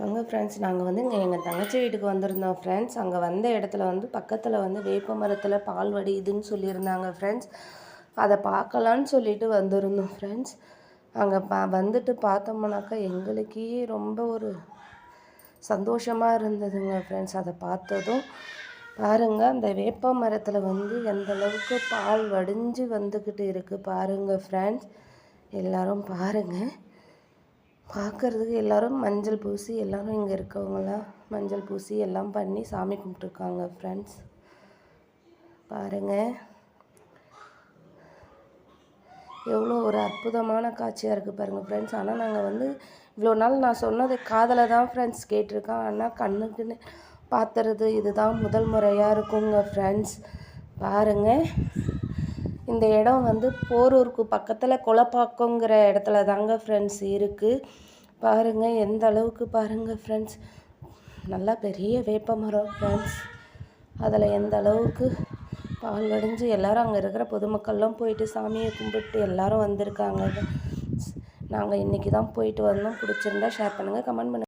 வாங்க ஃப்ரெண்ட்ஸ் நாங்கள் வந்து இங்கே எங்கள் தங்கச்சி வீட்டுக்கு வந்திருந்தோம் ஃப்ரெண்ட்ஸ் அங்கே வந்த இடத்துல வந்து பக்கத்தில் வந்து வேப்ப மரத்தில் பால் வடியுதுன்னு சொல்லியிருந்தாங்க ஃப்ரெண்ட்ஸ் அதை பார்க்கலான்னு சொல்லிட்டு வந்திருந்தோம் ஃப்ரெண்ட்ஸ் அங்கே பா வந்துட்டு பார்த்தோம்னாக்கா எங்களுக்கே ரொம்ப ஒரு சந்தோஷமாக இருந்ததுங்க ஃப்ரெண்ட்ஸ் அதை பார்த்ததும் பாருங்கள் அந்த வேப்ப மரத்தில் வந்து எந்தளவுக்கு பால் வடிஞ்சு வந்துக்கிட்டு இருக்குது பாருங்கள் ஃப்ரெண்ட்ஸ் எல்லோரும் பாருங்கள் பார்க்குறதுக்கு எல்லோரும் மஞ்சள் பூசி எல்லோரும் இங்கே இருக்கவங்களாம் மஞ்சள் பூசி எல்லாம் பண்ணி சாமி கும்பிட்ருக்காங்க ஃப்ரெண்ட்ஸ் பாருங்கள் எவ்வளோ ஒரு அற்புதமான காட்சியாக இருக்குது பாருங்கள் ஃப்ரெண்ட்ஸ் ஆனால் நாங்கள் வந்து இவ்வளோ நாள் நான் சொன்னது காதில் தான் ஃப்ரெண்ட்ஸ் கேட்டிருக்கேன். ஆனால் கண்ணுக்குன்னு பார்த்துறது இதுதான் முதல் முறையாக இருக்குங்க ஃப்ரெண்ட்ஸ் பாருங்கள் இந்த இடம் வந்து போரூருக்கு பக்கத்தில் கொலப்பாக்கங்கிற இடத்துல தாங்க ஃப்ரெண்ட்ஸ் இருக்குது பாருங்கள் எந்த அளவுக்கு பாருங்கள் ஃப்ரெண்ட்ஸ் நல்லா பெரிய வேப்ப மரம் ஃப்ரெண்ட்ஸ் அதில் எந்த அளவுக்கு பால் வடிஞ்சு எல்லாரும் அங்கே இருக்கிற பொதுமக்கள்லாம் போயிட்டு சாமியை கும்பிட்டு எல்லோரும் வந்திருக்காங்க. நாங்கள் இன்றைக்கி தான் போயிட்டு வந்தோம். பிடிச்சிருந்தா ஷேர் பண்ணுங்கள் கமெண்ட் பண்ணுங்கள்